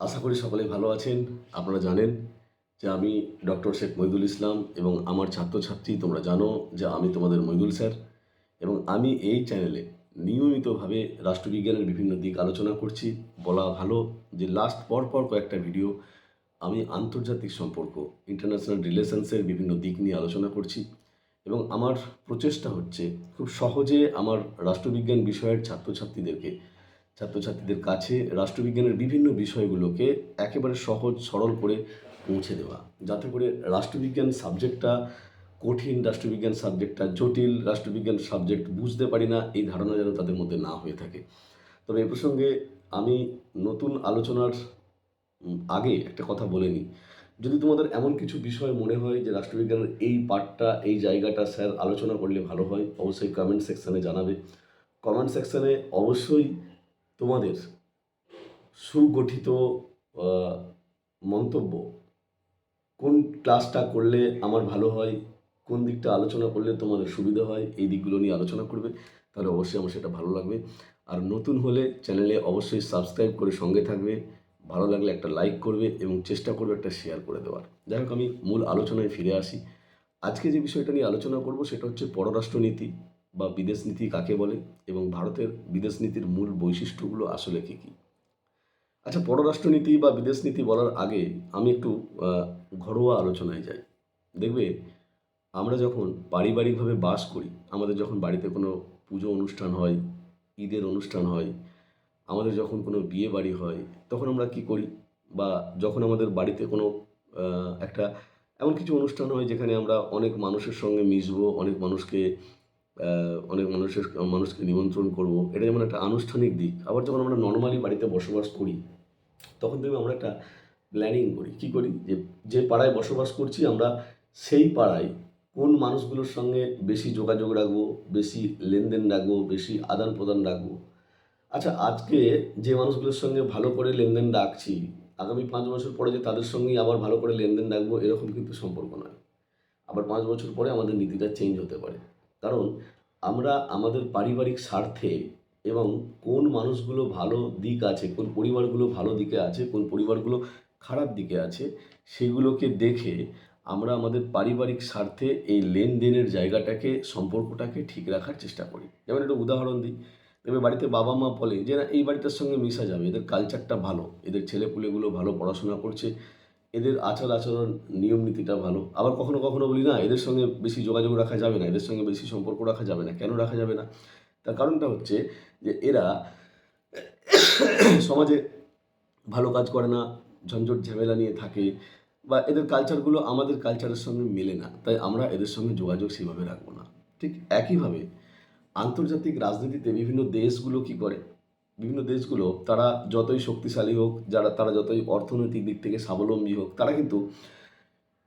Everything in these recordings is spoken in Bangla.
আশা করি সকলে ভালো আছেন। আপনারা জানেন যে আমি ডক্টর শেখ মহিদুল ইসলাম এবং আমার ছাত্রছাত্রী তোমরা জানো যে আমি তোমাদের মহিদুল স্যার এবং আমি এই চ্যানেলে নিয়মিতভাবে রাষ্ট্রবিজ্ঞানের বিভিন্ন দিক আলোচনা করছি। বলা ভালো যে লাস্ট পর পর কয়েকটা ভিডিও আমি আন্তর্জাতিক সম্পর্ক ইন্টারন্যাশনাল রিলেশনসের বিভিন্ন দিক নিয়ে আলোচনা করছি এবং আমার প্রচেষ্টা হচ্ছে খুব সহজে আমার রাষ্ট্রবিজ্ঞান বিষয়ের ছাত্রছাত্রীদেরকে ছাত্রছাত্রীদের কাছে রাষ্ট্রবিজ্ঞানের বিভিন্ন বিষয়গুলোকে একেবারে সহজ, সরল করে পৌঁছে দেওয়া। যাতে করে রাষ্ট্রবিজ্ঞান সাবজেক্টটা কঠিন, রাষ্ট্রবিজ্ঞান সাবজেক্টটা জটিল, রাষ্ট্রবিজ্ঞান সাবজেক্ট বুঝতে পারি না, এই ধারণা যেন তাদের মধ্যে না হয়ে থাকে। তবে এ প্রসঙ্গে আমি নতুন আলোচনার আগে একটা কথা বলে নিই। যদি তোমাদের এমন কিছু বিষয় মনে হয় যে রাষ্ট্রবিজ্ঞানের এই পার্টটা এই জায়গাটা স্যার আলোচনা করলে ভালো হয়, অবশ্যই কমেন্ট সেকশানে জানাবে। কমেন্ট সেকশানে অবশ্যই তোমাদের সুগঠিত মন্তব্য। কোন ক্লাসটা করলে আমার ভালো হয়? কোন দিকটা আলোচনা করলে তোমাদের সুবিধা হয়? এই দিকগুলো নিয়ে আলোচনা করবে। তাহলে অবশ্যই আমার সেটা ভালো লাগবে। আর নতুন হলে চ্যানেলে অবশ্যই সাবস্ক্রাইব করে সঙ্গে থাকবে। ভালো লাগলে একটা লাইক করবে এবং চেষ্টা করবে একটা শেয়ার করে দেওয়ার। যাই হোক, আমি মূল আলোচনায় ফিরে আসি। আজকে যে বিষয়টা নিয়ে আলোচনা করব সেটা হচ্ছে পররাষ্ট্রনীতি। বা বিদেশ নীতি কাকে বলে এবং ভারতের বিদেশ নীতির মূল বৈশিষ্ট্যগুলো আসলে কী কী? আচ্ছা পররাষ্ট্রনীতি বা বিদেশ নীতি বলার আগে আমি একটু ঘরোয়া আলোচনায় যাই। দেখবে, আমরা যখন পারিবারিকভাবে বাস করি, আমাদের যখন বাড়িতে কোনো পুজো অনুষ্ঠান হয়, ঈদের অনুষ্ঠান হয়, আমাদের যখন কোনো বিয়ে বাড়ি হয়, তখন আমরা কি করি? বা যখন আমাদের বাড়িতে কোনো একটা এমন কিছু অনুষ্ঠান হয়, যেখানে আমরা অনেক মানুষের সঙ্গে মিশবো, অনেক মানুষকে অনেক মানুষের, মানুষকে নিমন্ত্রণ করব। এটা যেমন একটা আনুষ্ঠানিক দিক, আবার যখন আমরা নর্মালি বাড়িতে বসবাস করি, তখন দেখবে আমরা একটা প্ল্যানিং করি। কি করি? যে যে পাড়ায় বসবাস করছি, আমরা সেই পাড়ায় কোন মানুষগুলোর সঙ্গে বেশি যোগাযোগ রাখব, বেশি লেনদেন রাখব, বেশি আদান প্রদান রাখব? আচ্ছা আজকে যে মানুষগুলোর সঙ্গে ভালো করে লেনদেন রাখছি, আগামী পাঁচ বছর পরে যে তাদের সঙ্গেই আবার ভালো করে লেনদেন রাখব, এরকম কিন্তু সম্পর্ক নয়। আবার পাঁচ বছর পরে আমাদের নীতিটা চেঞ্জ হতে পারে। কারণ আমরা আমাদের পারিবারিক স্বার্থে এবং কোন মানুষগুলো ভালো দিক আছে, কোন পরিবারগুলো ভালো দিকে আছে, কোন পরিবারগুলো খারাপ দিকে আছে, সেগুলোকে দেখে আমরা আমাদের পারিবারিক স্বার্থে এই লেনদেনের জায়গাটাকে, সম্পর্কটাকে ঠিক রাখার চেষ্টা করি। যেমন একটা উদাহরণ দিই। দেখবে বাড়িতে বাবা মা বলে যে, না, এই বাড়িটার সঙ্গে মিশা যাবে, এদের কালচারটা ভালো, এদের ছেলেপুলেগুলো ভালো পড়াশোনা করছে এদের আচার আচরণ, নিয়ম নীতিটা ভালো। আবার কখনো কখনো বলি, না, এদের সঙ্গে বেশি যোগাযোগ রাখা যাবে না, এদের সঙ্গে বেশি সম্পর্ক রাখা যাবে না। কেন রাখা যাবে না? তার কারণটা হচ্ছে যে এরা সমাজে ভালো কাজ করে না, ঝঞ্ঝট ঝামেলা নিয়ে থাকে বা এদের কালচারগুলো আমাদের কালচারের সঙ্গে মেলে না। তাই আমরা এদের সঙ্গে যোগাযোগ সেভাবে রাখব না। ঠিক একইভাবে আন্তর্জাতিক রাজনীতিতে বিভিন্ন দেশগুলো কি করে? বিভিন্ন দেশগুলো তারা যতই শক্তিশালী হোক, যারা, তারা যতই অর্থনৈতিক দিক থেকে স্বাবলম্বী হোক, তারা কিন্তু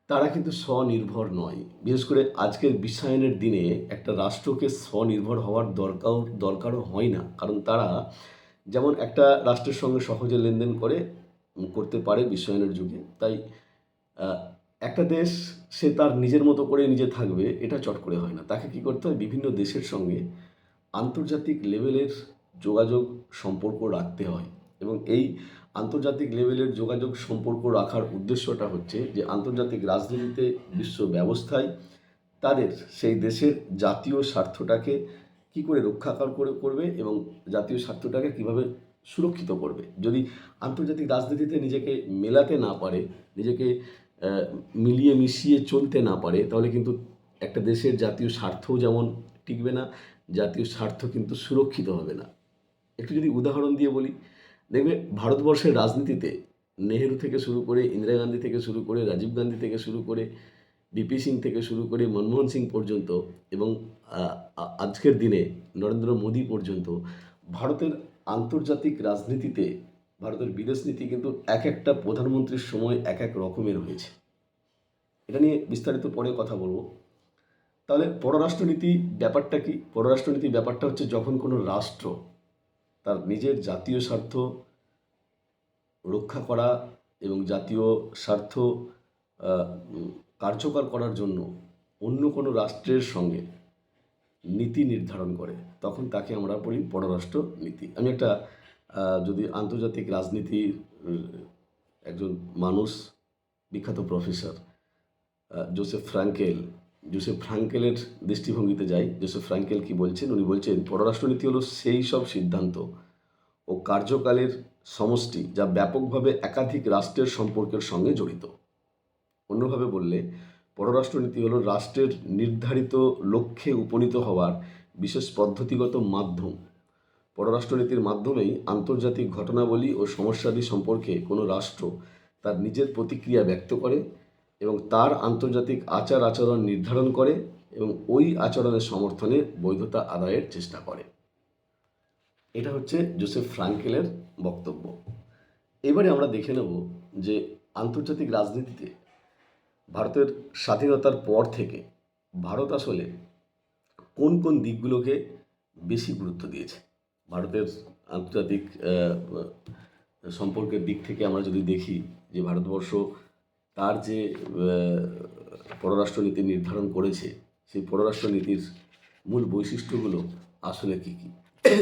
তারা কিন্তু স্বনির্ভর নয়। বিশেষ করে আজকের বিশ্বায়নের দিনে একটা রাষ্ট্রকে স্বনির্ভর হওয়ার দরকার দরকারও হয় না। কারণ তারা যেমন একটা রাষ্ট্রের সঙ্গে সহজে লেনদেন করে, করতে পারে বিশ্বায়নের যুগে। তাই একটা দেশ সে তার নিজের মতো করে নিজে থাকবে, এটা চট করে হয় না। তাকে কি করতে হয়? বিভিন্ন দেশের সঙ্গে আন্তর্জাতিক লেভেলের যোগাযোগ সম্পর্ক রাখতে হয়। এবং এই আন্তর্জাতিক লেভেলের যোগাযোগ সম্পর্ক রাখার উদ্দেশ্যটা হচ্ছে যে, আন্তর্জাতিক রাজনীতিতে বিশ্ব ব্যবস্থায় তাদের সেই দেশের জাতীয় স্বার্থটাকে কি করে রক্ষা কর- করে করবে এবং জাতীয় স্বার্থটাকে কীভাবে সুরক্ষিত করবে। যদি আন্তর্জাতিক রাজনীতিতে নিজেকে মেলাতে না পারে, নিজেকে মিলিয়ে মিশিয়ে চলতে না পারে, তাহলে কিন্তু একটা দেশের জাতীয় স্বার্থও যেমন টিকবে না, জাতীয় স্বার্থ কিন্তু সুরক্ষিত হবে না। একটু যদি উদাহরণ দিয়ে বলি, দেখবে ভারতবর্ষের রাজনীতিতে নেহেরু থেকে শুরু করে ইন্দিরা গান্ধী থেকে শুরু করে রাজীব গান্ধী থেকে শুরু করে বিপি সিং থেকে শুরু করে মনমোহন সিং পর্যন্ত এবং আজকের দিনে নরেন্দ্র মোদী পর্যন্ত ভারতের আন্তর্জাতিক রাজনীতিতে, ভারতের বিদেশ নীতি কিন্তু এক একটা প্রধানমন্ত্রীর সময় এক এক রকমের হয়েছে। এটা নিয়ে বিস্তারিত পরে কথা বলব। তাহলে পররাষ্ট্রনীতি ব্যাপারটা কি? পররাষ্ট্রনীতি ব্যাপারটা হচ্ছে যখন কোনো রাষ্ট্র তার নিজের জাতীয় স্বার্থ রক্ষা করা এবং জাতীয় স্বার্থ কার্যকর করার জন্য অন্য কোনো রাষ্ট্রের সঙ্গে নীতি নির্ধারণ করে, তখন তাকে আমরা বলি পররাষ্ট্র নীতি। আমি একটা যদি আন্তর্জাতিক রাজনীতির একজন মানুষ, বিখ্যাত প্রফেসর জোসেফ ফ্রাঙ্কেল জোসেফ ফ্রাঙ্কেলের দৃষ্টিভঙ্গিতে যাই, জোসেফ ফ্রাঙ্কেল কি বলছেন? উনি বলছেন, পররাষ্ট্রনীতি হলো সেই সব সিদ্ধান্ত ও কার্যকালের সমষ্টি যা ব্যাপকভাবে একাধিক রাষ্ট্রের সম্পর্কের সঙ্গে জড়িত। অন্যভাবে বললে, পররাষ্ট্রনীতি হলো রাষ্ট্রের নির্ধারিত লক্ষ্যে উপনীত হওয়ার বিশেষ পদ্ধতিগত মাধ্যম। পররাষ্ট্রনীতির মাধ্যমেই আন্তর্জাতিক ঘটনাবলী ও সমস্যাদি সম্পর্কে কোনো রাষ্ট্র তার নিজের প্রতিক্রিয়া ব্যক্ত করে এবং তার আন্তর্জাতিক আচার আচরণ নির্ধারণ করে এবং ওই আচরণের সমর্থনে বৈধতা আদায়ের চেষ্টা করে। এটা হচ্ছে জোসেফ ফ্রাঙ্কেলের বক্তব্য। এবারে আমরা দেখে নেব যে আন্তর্জাতিক রাজনীতিতে ভারতের স্বাধীনতার পর থেকে ভারত আসলে কোন কোন দিকগুলোকে বেশি গুরুত্ব দিয়েছে? ভারতের আন্তর্জাতিক সম্পর্কের দিক থেকে আমরা যদি দেখি যে ভারতবর্ষ তার যে পররাষ্ট্রনীতি নির্ধারণ করেছে, সেই পররাষ্ট্রনীতির মূল বৈশিষ্ট্যগুলো আসলে কী কী?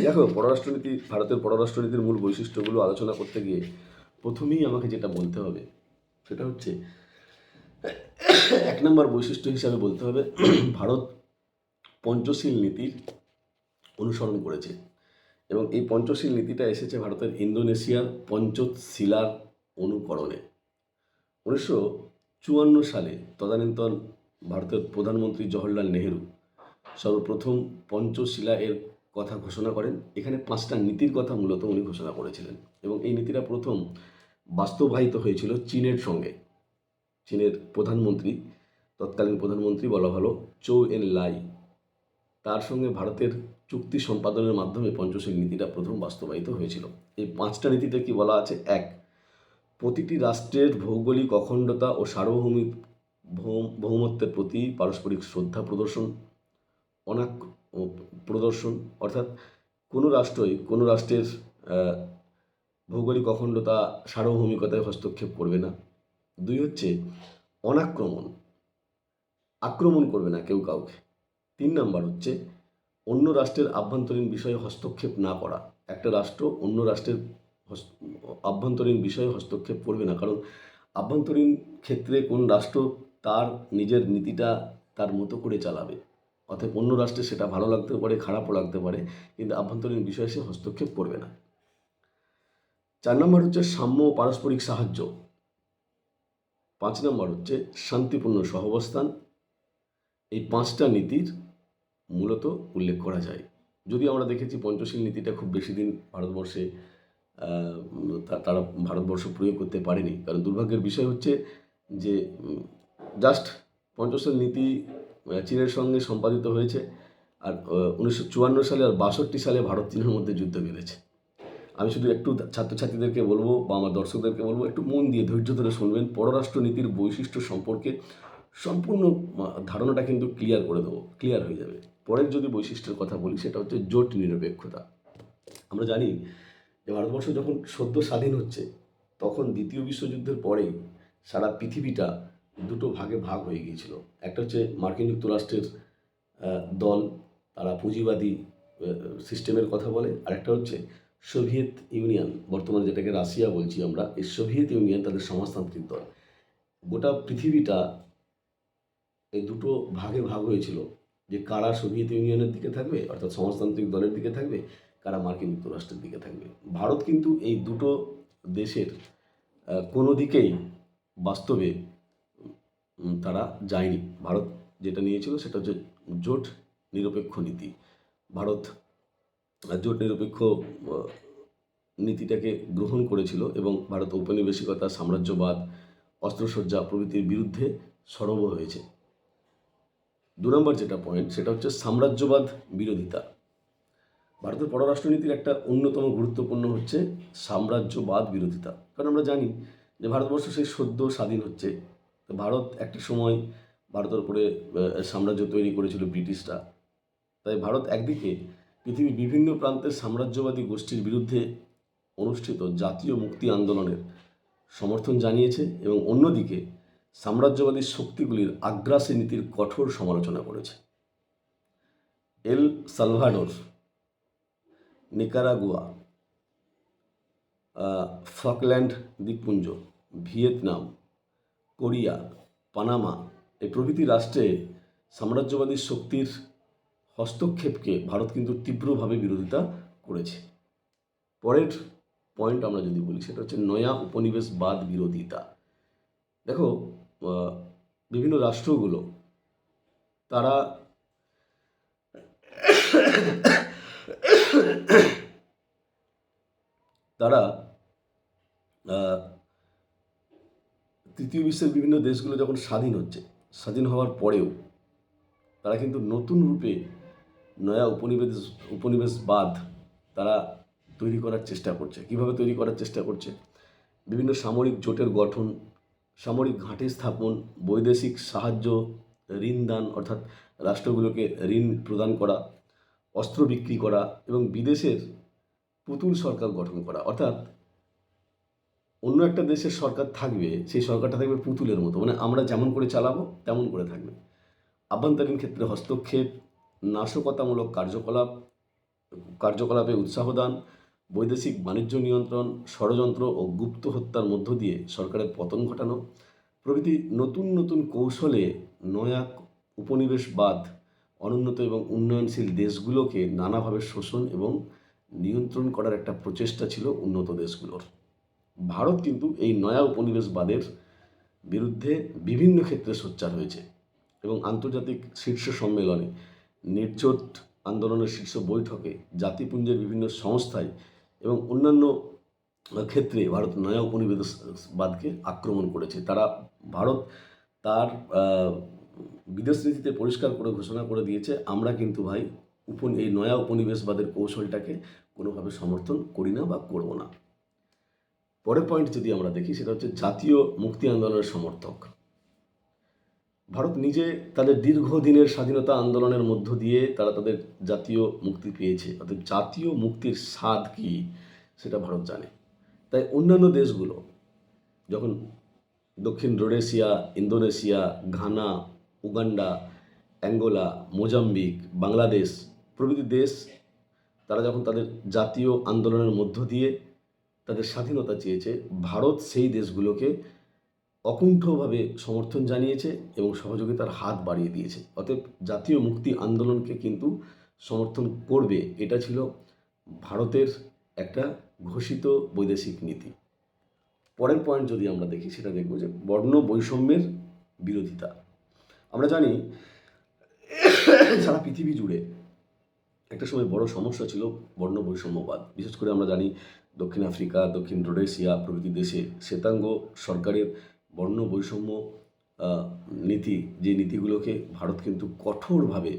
দেখো, পররাষ্ট্রনীতি, ভারতের পররাষ্ট্রনীতির মূল বৈশিষ্ট্যগুলো আলোচনা করতে গিয়ে প্রথমেই আমাকে যেটা বলতে হবে, সেটা হচ্ছে, এক নম্বর বৈশিষ্ট্য হিসাবে বলতে হবে, ভারত পঞ্চশীল নীতির অনুসরণ করেছে এবং এই পঞ্চশীল নীতিটা এসেছে ভারতের ইন্দোনেশিয়ার পঞ্চশিলার অনুকরণে। উনিশশো চুয়ান্ন সালে তদানীন্তন ভারতের প্রধানমন্ত্রী জওহরলাল নেহেরু সর্বপ্রথম পঞ্চশিলা এর কথা ঘোষণা করেন। এখানে পাঁচটা নীতির কথা মূলত উনি ঘোষণা করেছিলেন এবং এই নীতিটা প্রথম বাস্তবায়িত হয়েছিল চীনের সঙ্গে। চীনের প্রধানমন্ত্রী, তৎকালীন প্রধানমন্ত্রী বলা ভালো, চৌ এন লাই। তার সঙ্গে ভারতের চুক্তি সম্পাদনের মাধ্যমে পঞ্চশীল নীতিটা প্রথম বাস্তবায়িত হয়েছিল। এই পাঁচটা নীতিতে কি বলা আছে? এক প্রতিটি রাষ্ট্রের ভৌগোলিক অখণ্ডতা ও সার্বভৌমিক ভৌম- বহুমত্বের প্রতি পারস্পরিক শ্রদ্ধা প্রদর্শন অনাক প্রদর্শন, অর্থাৎ কোনো রাষ্ট্রই কোনো রাষ্ট্রের ভৌগোলিক অখণ্ডতা সার্বভৌমিকতায় হস্তক্ষেপ করবে না। দুই হচ্ছে অনাক্রমণ, আক্রমণ করবে না কেউ কাউকে। তিন নাম্বার হচ্ছে অন্য রাষ্ট্রের আভ্যন্তরীণ বিষয়ে হস্তক্ষেপ না করা। একটা রাষ্ট্র অন্য রাষ্ট্রের আভ্যন্তরীণ বিষয়ে হস্তক্ষেপ করবে না। কারণ আভ্যন্তরীণ ক্ষেত্রে কোন রাষ্ট্র তার নিজের নীতিটা তার মতো করে চালাবে। অর্থাৎ অন্য রাষ্ট্রে সেটা ভালো লাগতে পারে, খারাপও লাগতে পারে, কিন্তু আভ্যন্তরীণ বিষয়ে সে হস্তক্ষেপ করবে না। চার নম্বর হচ্ছে সাম্য ও পারস্পরিক সাহায্য। পাঁচ নম্বর হচ্ছে শান্তিপূর্ণ সহবস্থান। এই পাঁচটা নীতির মূলত উল্লেখ করা যায়। যদি আমরা দেখেছি পঞ্চশীল নীতিটা খুব বেশি দিন ভারতবর্ষে তারা ভারতবর্ষ প্রয়োগ করতে পারেনি। কারণ দুর্ভাগ্যের বিষয় হচ্ছে যে জাস্ট পঞ্চশীল নীতি চীনের সঙ্গে সম্পাদিত হয়েছে আর উনিশশো চুয়ান্ন সালে আর বাষট্টি সালে ভারত চীনের মধ্যে যুদ্ধ বেঁধেছে। আমি শুধু একটু ছাত্রছাত্রীদেরকে বলব বা আমার দর্শকদেরকে বলব, একটু মন দিয়ে ধৈর্য ধরে শুনবেন, পররাষ্ট্র নীতির বৈশিষ্ট্য সম্পর্কে সম্পূর্ণ ধারণাটা কিন্তু ক্লিয়ার করে দেবো ক্লিয়ার হয়ে যাবে। পরের যদি বৈশিষ্ট্যের কথা বলি, সেটা হচ্ছে জোট নিরপেক্ষতা। আমরা জানি ভারতবর্ষ যখন সদ্য স্বাধীন হচ্ছে, তখন দ্বিতীয় বিশ্বযুদ্ধের পরে সারা পৃথিবীটা দুটো ভাগে ভাগ হয়ে গিয়েছিল। একটা হচ্ছে মার্কিন যুক্তরাষ্ট্রের দল, তারা পুঁজিবাদী সিস্টেমের কথা বলে। আর একটা হচ্ছে সোভিয়েত ইউনিয়ন, বর্তমানে যেটাকে রাশিয়া বলছি আমরা, এই সোভিয়েত ইউনিয়ন তাদের সমাজতান্ত্রিক দল। গোটা পৃথিবীটা এই দুটো ভাগে ভাগ হয়েছিল। যে কারা সোভিয়েত ইউনিয়নের দিকে থাকবে, অর্থাৎ সমাজতান্ত্রিক দলের দিকে থাকবে কারা মার্কিন যুক্তরাষ্ট্রের দিকে থাকবে। ভারত কিন্তু এই দুটো দেশের কোনো দিকেই বাস্তবে তারা যায়নি। ভারত যেটা নিয়েছিল সেটা হচ্ছে জোট নিরপেক্ষ নীতি। ভারত জোট নিরপেক্ষ নীতিটাকে গ্রহণ করেছিল এবং ভারত ঔপনিবেশিকতা, সাম্রাজ্যবাদ, অস্ত্রসজ্জা প্রভৃতির বিরুদ্ধে সরব হয়েছে। দু নম্বর যেটা পয়েন্ট সেটা হচ্ছে সাম্রাজ্যবাদ বিরোধিতা। ভারতের পররাষ্ট্রনীতির একটা অন্যতম গুরুত্বপূর্ণ হচ্ছে সাম্রাজ্যবাদ বিরোধিতা। কারণ আমরা জানি যে ভারতবর্ষ সেই সদ্য স্বাধীন হচ্ছে। তো ভারত একটা সময় ভারতের উপরে সাম্রাজ্য তৈরি করেছিল ব্রিটিশরা। তাই ভারত একদিকে পৃথিবীর বিভিন্ন প্রান্তের সাম্রাজ্যবাদী গোষ্ঠীর বিরুদ্ধে অনুষ্ঠিত জাতীয় মুক্তি আন্দোলনের সমর্থন জানিয়েছে এবং অন্যদিকে সাম্রাজ্যবাদী শক্তিগুলির আগ্রাসী নীতির কঠোর সমালোচনা করেছে। এল সালভাডোর নিকারাগুয়া ফকল্যান্ড, দ্বীপপুঞ্জ, ভিয়েতনাম, কোরিয়া, পানামা এই প্রভৃতি রাষ্ট্রে সাম্রাজ্যবাদী শক্তির হস্তক্ষেপকে ভারত কিন্তু তীব্রভাবে বিরোধিতা করেছে। পরের পয়েন্ট আমরা যদি বলি, সেটা হচ্ছে নয়া উপনিবেশবাদ বিরোধিতা। দেখো বিভিন্ন রাষ্ট্রগুলো, তারা তারা তৃতীয় বিশ্বের বিভিন্ন দেশগুলো যখন স্বাধীন হচ্ছে, স্বাধীন হওয়ার পরেও তারা কিন্তু নতুন রূপে নয়া উপনিবেশ, উপনিবেশবাদ তারা তৈরি করার চেষ্টা করছে। কীভাবে তৈরি করার চেষ্টা করছে? বিভিন্ন সামরিক জোটের গঠন, সামরিক ঘাঁটি স্থাপন, বৈদেশিক সাহায্য, ঋণ দান, অর্থাৎ রাষ্ট্রগুলোকে ঋণ প্রদান করা অস্ত্র বিক্রি করা এবং বিদেশের পুতুল সরকার গঠন করা। অর্থাৎ অন্য একটা দেশের সরকার থাকবে, সেই সরকারটা থাকবে পুতুলের মতো। মানে আমরা যেমন করে চালাবো, তেমন করে থাকবে। আভ্যন্তরীণ ক্ষেত্রে হস্তক্ষেপ, নাশকতামূলক কার্যকলাপ, কার্যকলাপে উৎসাহ দান বৈদেশিক বাণিজ্য নিয়ন্ত্রণ, ষড়যন্ত্র ও গুপ্ত হত্যার মধ্য দিয়ে সরকারের পতন ঘটানো। প্রভৃতি নতুন নতুন কৌশলে নয়া উপনিবেশবাদ অনুন্নত এবং উন্নয়নশীল দেশগুলোকে নানাভাবে শোষণ এবং নিয়ন্ত্রণ করার একটা প্রচেষ্টা ছিল উন্নত দেশগুলোর। ভারত কিন্তু এই নয়া উপনিবেশবাদের বিরুদ্ধে বিভিন্ন ক্ষেত্রে সোচ্চার হয়েছে এবং আন্তর্জাতিক শীর্ষ সম্মেলনে নির্জোট আন্দোলনের শীর্ষ বৈঠকে জাতিপুঞ্জের বিভিন্ন সংস্থায় এবং অন্যান্য ক্ষেত্রে ভারত নয়া উপনিবেশবাদকে আক্রমণ করেছে। তারা, ভারত তার বিদেশ নীতিতে পরিষ্কার করে ঘোষণা করে দিয়েছে, আমরা কিন্তু ভাই উপ এই নয়া উপনিবেশবাদের কৌশলটাকে কোনোভাবে সমর্থন করি না বা করব না। পরের পয়েন্ট যদি আমরা দেখি, সেটা হচ্ছে জাতীয় মুক্তি আন্দোলনের সমর্থক। ভারত নিজে তাদের দীর্ঘদিনের স্বাধীনতা আন্দোলনের মধ্য দিয়ে তারা তাদের জাতীয় মুক্তি পেয়েছে। অর্থাৎ জাতীয় মুক্তির স্বাদ কি, সেটা ভারত জানে। তাই অন্যান্য দেশগুলো, যখন দক্ষিণ Rhodesia, Indonesia, Ghana Uganda, Angola, Mozambique, Bangladesh প্রভৃতি দেশ, তারা যখন তাদের জাতীয় আন্দোলনের মধ্য দিয়ে তাদের স্বাধীনতা চেয়েছে, ভারত সেই দেশগুলোকে অকুণ্ঠভাবে সমর্থন জানিয়েছে এবং সহযোগিতার হাত বাড়িয়ে দিয়েছে। অতএব জাতীয় মুক্তি আন্দোলনকে কিন্তু সমর্থন করবে, এটা ছিল ভারতের একটা ঘোষিত বৈদেশিক নীতি। পরের পয়েন্ট যদি আমরা দেখি, সেটা দেখব যে বর্ণ বৈষম্যের বিরোধিতা। আমরা জানি সারা পৃথিবী জুড়ে একটা সময় বড় সমস্যা ছিল বর্ণ বৈষম্যবাদ। বিশেষ করে আমরা জানি দক্ষিণ আফ্রিকা, দক্ষিণ রোডেশিয়া প্রভৃতি দেশে শ্বেতাঙ্গ সরকারের বর্ণ বৈষম্য নীতি, যে নীতিগুলোকে ভারত কিন্তু কঠোরভাবে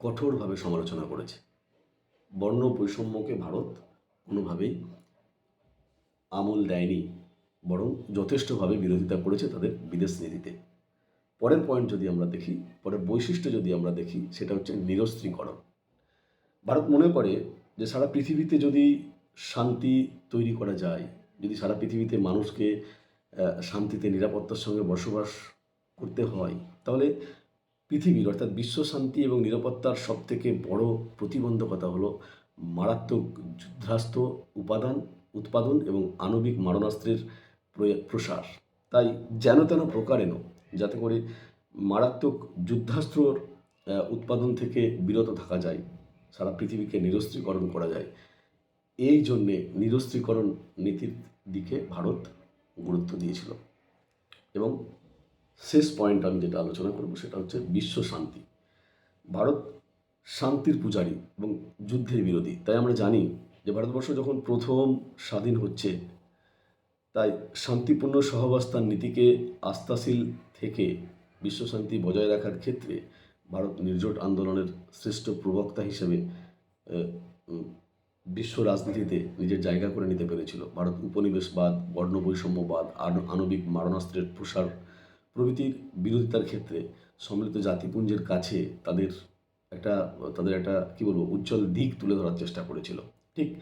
কঠোরভাবে সমালোচনা করেছে। বর্ণ বৈষম্যকে ভারত কোনোভাবেই আমল দেয়নি, বরং যথেষ্টভাবে বিরোধিতা করেছে তাদের বিদেশ নীতিতে। পরের পয়েন্ট যদি আমরা দেখি, পরের বৈশিষ্ট্য যদি আমরা দেখি, সেটা হচ্ছে নিরস্ত্রীকরণ। ভারত মনে করে যে সারা পৃথিবীতে যদি শান্তি তৈরি করা যায়, যদি সারা পৃথিবীতে মানুষকে শান্তিতে, নিরাপত্তার সঙ্গে বসবাস করতে হয়, তাহলে পৃথিবীর অর্থাৎ বিশ্ব শান্তি এবং নিরাপত্তার সবথেকে বড় প্রতিবন্ধকতা হলো মারাত্মক যুদ্ধাস্ত্র উপাদান, উৎপাদন এবং আণবিক মারণাস্ত্রের প্রসার। তাই যেন তেন প্রকারেণ যাতে করে মারাত্মক যুদ্ধাস্ত্রর উৎপাদন থেকে বিরত থাকা যায়, সারা পৃথিবীকে নিরস্ত্রীকরণ করা যায়। এই জন্যে নিরস্ত্রীকরণ নীতির দিকে ভারত গুরুত্ব দিয়েছিল। এবং শেষ পয়েন্ট আমি যেটা আলোচনা করব সেটা হচ্ছে বিশ্ব শান্তি। ভারত শান্তির পূজারী এবং যুদ্ধের বিরোধী। তাই আমরা জানি যে ভারতবর্ষ যখন প্রথম স্বাধীন হচ্ছে তাই শান্তিপূর্ণ সহাবস্থান নীতিকে আস্থাশীল থেকে বিশ্ব শান্তি বজায় রাখার ক্ষেত্রে ভারত নির্জোট আন্দোলনের শ্রেষ্ঠ প্রবক্তা হিসেবে বিশ্ব রাজনীতিতে নিজের জায়গা করে নিতে পেরেছিল। ভারত উপনিবেশবাদ বর্ণ বৈষম্যবাদ আণ- আণবিক মারণাস্ত্রের প্রসার প্রভৃতির বিরোধিতার ক্ষেত্রে সম্মিলিত জাতিপুঞ্জের কাছে তাদের একটা তাদের একটা, কী বলব, উজ্জ্বল দিক তুলে ধরার চেষ্টা করেছিল। ঠিক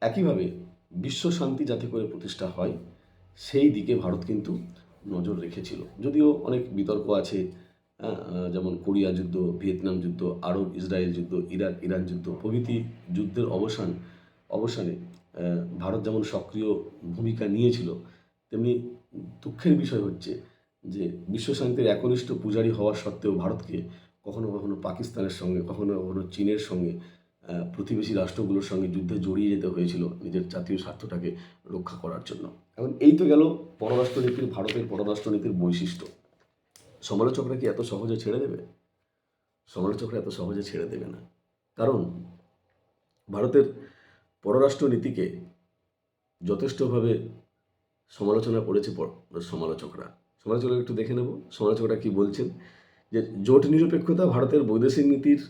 একইভাবে বিশ্ব শান্তি যাতে করে প্রতিষ্ঠা হয়, সেই দিকে ভারত কিন্তু নজর রেখেছিল। যদিও অনেক বিতর্ক আছে যেমন কোরিয়া যুদ্ধ, ভিয়েতনাম যুদ্ধ, আরব ইসরায়েল যুদ্ধ, ইরাক, ইরান যুদ্ধ, প্রভৃতি যুদ্ধের অবসান, অবসানে ভারত যেমন সক্রিয় ভূমিকা নিয়েছিল, তেমনি দুঃখের বিষয় হচ্ছে যে বিশ্বশান্তির একনিষ্ঠ পূজারী হওয়া সত্ত্বেও ভারতকে কখনো কখনো পাকিস্তানের সঙ্গে, কখনো কখনো চীনের সঙ্গে প্রতিবেশী রাষ্ট্রগুলোর সঙ্গে যুদ্ধে জড়িয়ে যেতে হয়েছিল নিজের জাতীয় স্বার্থটাকে রক্ষা করার জন্য। এখন এই তো গেল পররাষ্ট্রনীতির, ভারতের পররাষ্ট্রনীতির বৈশিষ্ট্য। সমালোচকরা কি এত সহজে ছেড়ে দেবে? সমালোচকরা এত সহজে ছেড়ে দেবে না। কারণ ভারতের পররাষ্ট্রনীতিকে যথেষ্টভাবে সমালোচনা করেছে সমালোচকরা। সমালোচকরা একটু দেখে নেব। সমালোচকরা কি বলছেন? যে জোট নিরপেক্ষতা ভারতের বৈদেশিক নীতির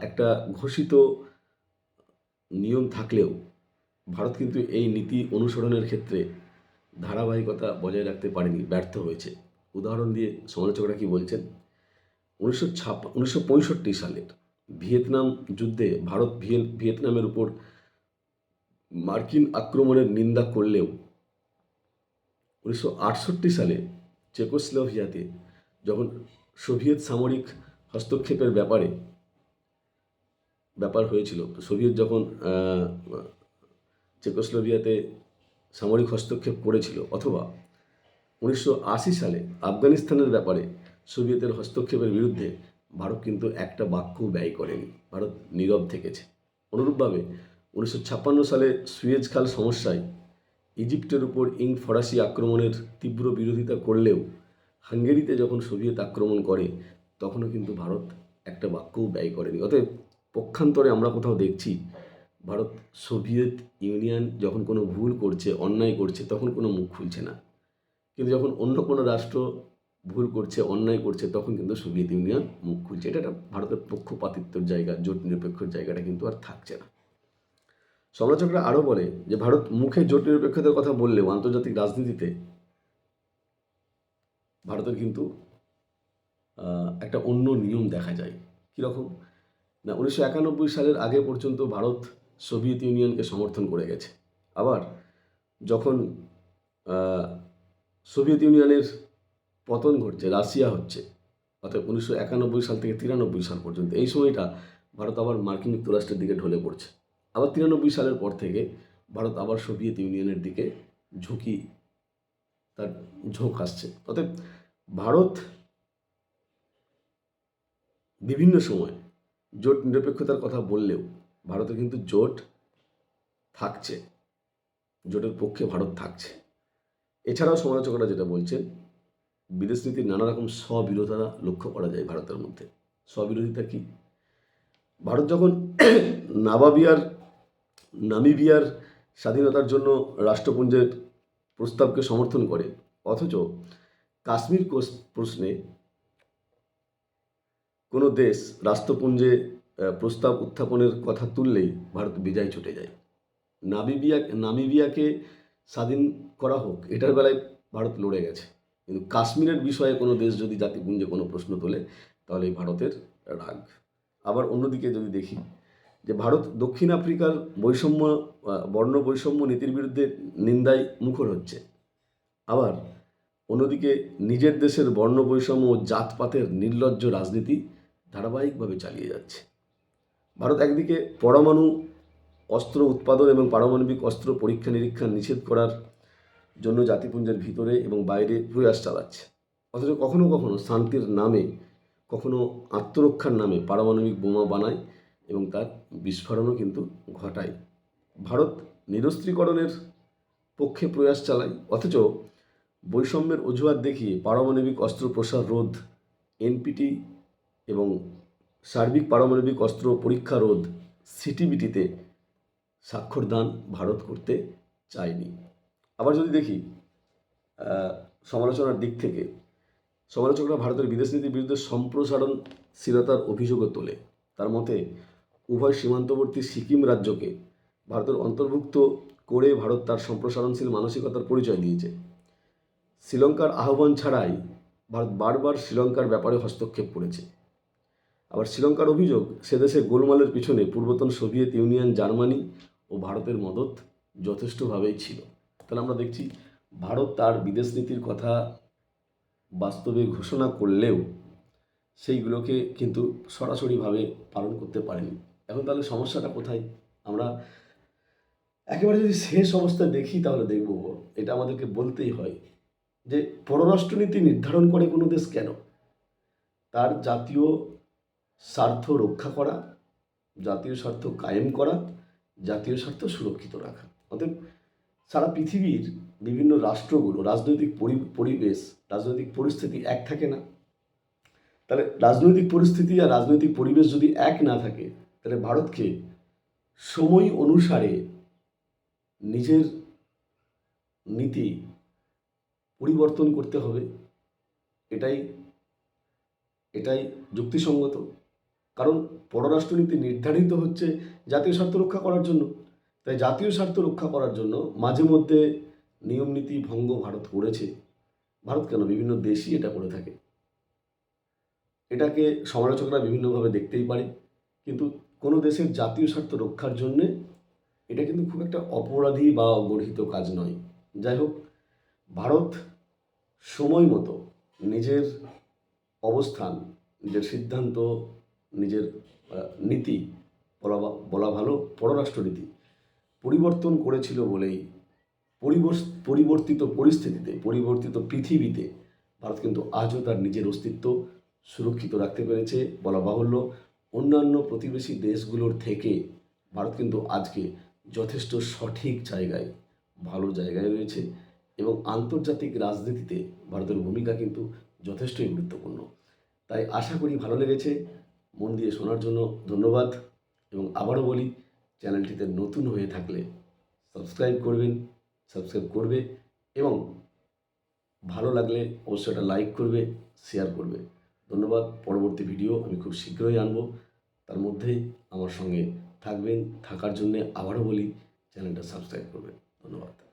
একটা ঘোষিত নিয়ম থাকলেও ভারত কিন্তু এই নীতি অনুসরণের ক্ষেত্রে ধারাবাহিকতা বজায় রাখতে পারেনি, ব্যর্থ হয়েছে। উদাহরণ দিয়ে সমালোচকরা কি বলছেন? উনিশশো ছাপ, উনিশশো পঁয়ষট্টি সালের ভিয়েতনাম যুদ্ধে ভারত ভিয়েতনামের উপর মার্কিন আক্রমণের নিন্দা করলেও উনিশশো আটষট্টি সালে চেকোস্লোভিয়াতে যখন সোভিয়েত সামরিক হস্তক্ষেপের ব্যাপারে ব্যাপার হয়েছিল। সোভিয়েত যখন চেকোস্লোভিয়াতে সামরিক হস্তক্ষেপ করেছিল অথবা উনিশশো আশি সালে আফগানিস্তানের ব্যাপারে সোভিয়েতের হস্তক্ষেপের বিরুদ্ধে ভারত কিন্তু একটা বাক্য ব্যয় করেনি। ভারত নীরব থেকেছে। অনুরূপভাবে উনিশশো ছাপ্পান্ন সালে সুয়েজ খাল সমস্যায় ইজিপ্টের উপর ইং ফরাসি আক্রমণের তীব্র বিরোধিতা করলেও হাঙ্গেরিতে যখন সোভিয়েত আক্রমণ করে, তখনও কিন্তু ভারত একটা বাক্যও ব্যয় করেনি। অতএব পক্ষান্তরে আমরা কোথাও দেখছি, ভারত সোভিয়েত ইউনিয়ন যখন কোনো ভুল করছে, অন্যায় করছে, তখন কোনো মুখ খুলছে না। কিন্তু যখন অন্য কোনো রাষ্ট্র ভুল করছে, অন্যায় করছে, তখন কিন্তু সোভিয়েত ইউনিয়ন মুখ খুলছে। এটা একটা ভারতের পক্ষপাতিত্বের জায়গা, জোট নিরপেক্ষর জায়গাটা কিন্তু আর থাকছে না। সমালোচকরা আরও বলে যে, ভারত মুখে জোট নিরপেক্ষতার কথা বললেও আন্তর্জাতিক রাজনীতিতে ভারতের কিন্তু একটা অন্য নিয়ম দেখা যায়। কীরকম? না, উনিশশো একানব্বই সালের আগে পর্যন্ত ভারত সোভিয়েত ইউনিয়নকে সমর্থন করে গেছে। আবার যখন সোভিয়েত ইউনিয়নের পতন ঘটছে, রাশিয়া হচ্ছে, অর্থাৎ উনিশশো একানব্বই সাল থেকে তিরানব্বই সাল পর্যন্ত, এই সময়টা ভারত আবার মার্কিন যুক্তরাষ্ট্রের দিকে ঢলে পড়ছে। আবার তিরানব্বই সালের পর থেকে ভারত আবার সোভিয়েত ইউনিয়নের দিকে ঝুঁকি, তার ঝোঁক আসছে। অতএব ভারত বিভিন্ন সময় জোট নিরপেক্ষতার কথা বললেও ভারতের কিন্তু জোট থাকছে। জোটের পক্ষে ভারত থাকছে। এছাড়াও সমালোচকরা যেটা বলছেন, বিদেশ নীতির নানা রকম স্ববিরোধতা লক্ষ্য করা যায় ভারতের মধ্যে। স্ববিরোধিতা কি? ভারত যখন নাবাবিয়ার, নামিবিয়ার স্বাধীনতার জন্য রাষ্ট্রপুঞ্জের প্রস্তাবকে সমর্থন করে, অথচ কাশ্মীর প্রশ্নে কোনো দেশ রাষ্ট্রপুঞ্জে প্রস্তাব উত্থাপনের কথা তুললেই ভারত বিজয় ছুটে যায়। নামিবিয়া নামিবিয়াকে স্বাধীন করা হোক, এটার বেলায় ভারত লড়ে গেছে। কিন্তু কাশ্মীরের বিষয়ে কোনো দেশ যদি জাতিপুঞ্জে কোনো প্রশ্ন তোলে, তাহলে ভারতের রাগ। আবার অন্যদিকে যদি দেখি, যে ভারত দক্ষিণ আফ্রিকার বৈষম্য বর্ণ বৈষম্য নীতির বিরুদ্ধে নিন্দায় মুখর হচ্ছে। আবার অন্যদিকে নিজের দেশের বর্ণ বৈষম্য ও জাতপাতের নির্লজ্জ রাজনীতি ধারাবাহিকভাবে চালিয়ে যাচ্ছে। ভারত একদিকে পরমাণু অস্ত্র উৎপাদন এবং পারমাণবিক অস্ত্র পরীক্ষা নিরীক্ষা নিষেধ করার জন্য জাতিপুঞ্জের ভিতরে এবং বাইরে প্রয়াস চালাচ্ছে। অথচ কখনো কখনো শান্তির নামে, কখনো আত্মরক্ষার নামে পারমাণবিক বোমা বানায় এবং তার বিস্ফোরণও কিন্তু ঘটায়। ভারত নিরস্ত্রীকরণের পক্ষে প্রয়াস চালায়, অথচ বৈষম্যের অজুহাত দেখিয়ে পারমাণবিক অস্ত্র প্রসার রোধ, এনপিটি এবং সার্বিক পারমাণবিক অস্ত্র পরীক্ষা রোধ সিটিবিটিতে স্বাক্ষরদান ভারত করতে চায়নি। আবার যদি দেখি সমালোচনার দিক থেকে, সমালোচকরা ভারতের বিদেশ নীতির বিরুদ্ধে সম্প্রসারণশীলতার অভিযোগও তোলে। তার মতে, উভয় সীমান্তবর্তী সিকিম রাজ্যকে ভারতের অন্তর্ভুক্ত করে ভারত তার সম্প্রসারণশীল মানসিকতার পরিচয় দিয়েছে। শ্রীলঙ্কার আহ্বান ছাড়াই ভারত বারবার শ্রীলঙ্কার ব্যাপারে হস্তক্ষেপ করেছে। আবার শ্রীলঙ্কার অভিযোগ, সে দেশে গোলমালের পিছনে পূর্বতন সোভিয়েত ইউনিয়ন জার্মানি ও ভারতের মদত যথেষ্টভাবেই ছিল। তাহলে আমরা দেখছি, ভারত তার বিদেশ নীতির কথা বাস্তবে ঘোষণা করলেও সেইগুলোকে কিন্তু সরাসরিভাবে পালন করতে পারেনি। এখন তাহলে সমস্যাটা কোথায়? আমরা একেবারে যদি শেষ অবস্থায় দেখি তাহলে দেখব, এটা আমাদেরকে বলতেই হয় যে পররাষ্ট্রনীতি নির্ধারণ করে কোনো দেশ কেন? তার জাতীয় স্বার্থ রক্ষা করা, জাতীয় স্বার্থ কায়েম করা, জাতীয় স্বার্থ সুরক্ষিত রাখা। অতএব সারা পৃথিবীর বিভিন্ন রাষ্ট্রগুলো, রাজনৈতিক পরি- পরিবেশ, রাজনৈতিক পরিস্থিতি এক থাকে না। তাহলে রাজনৈতিক পরিস্থিতি আর রাজনৈতিক পরিবেশ যদি এক না থাকে, তাহলে ভারতকে সময় অনুসারে নিজের নীতি পরিবর্তন করতে হবে। এটাই এটাই যুক্তিসঙ্গত। কারণ পররাষ্ট্রনীতি নির্ধারিত হচ্ছে জাতীয় স্বার্থ রক্ষা করার জন্য। তাই জাতীয় স্বার্থ রক্ষা করার জন্য মাঝে মধ্যে নিয়ম নীতি ভঙ্গ ভারত করেছে। ভারত কেন? বিভিন্ন দেশই এটা করে থাকে। এটাকে সমালোচকরা বিভিন্নভাবে দেখতেই পারে। কিন্তু কোনো দেশের জাতীয় স্বার্থ রক্ষার জন্যে এটা কিন্তু খুব একটা অপরাধী বা অগঠিত কাজ নয়। যাই হোক, ভারত সময় মতো নিজের অবস্থান, নিজের সিদ্ধান্ত নিজের নীতি বলা বলা ভালো, পররাষ্ট্রনীতি পরিবর্তন করেছিল বলেই পরিবর্ত- পরিবর্তিত পরিস্থিতিতে, পরিবর্তিত পৃথিবীতে ভারত কিন্তু আজও তার নিজের অস্তিত্ব সুরক্ষিত রাখতে পেরেছে বলা বাহুল্য। অন্যান্য প্রতিবেশী দেশগুলোর থেকে ভারত কিন্তু আজকে যথেষ্ট সঠিক জায়গায়, ভালো জায়গায় রয়েছে এবং আন্তর্জাতিক রাজনীতিতে ভারতের ভূমিকা কিন্তু যথেষ্টই গুরুত্বপূর্ণ। তাই আশা করি ভালো লেগেছে। মন দিয়ে শোনার জন্য ধন্যবাদ এবং আবারও বলি, চ্যানেলটিতে নতুন হয়ে থাকলে সাবস্ক্রাইব করবেন, সাবস্ক্রাইব করবে এবং ভালো লাগলে অবশ্যই একটা লাইক করবে, শেয়ার করবে। ধন্যবাদ, পরবর্তী ভিডিও আমি খুব শীঘ্রই আনব। তার মধ্যেই আমার সঙ্গে থাকবেন, থাকার জন্যে আবারও বলি, চ্যানেলটা সাবস্ক্রাইব করবেন। ধন্যবাদ।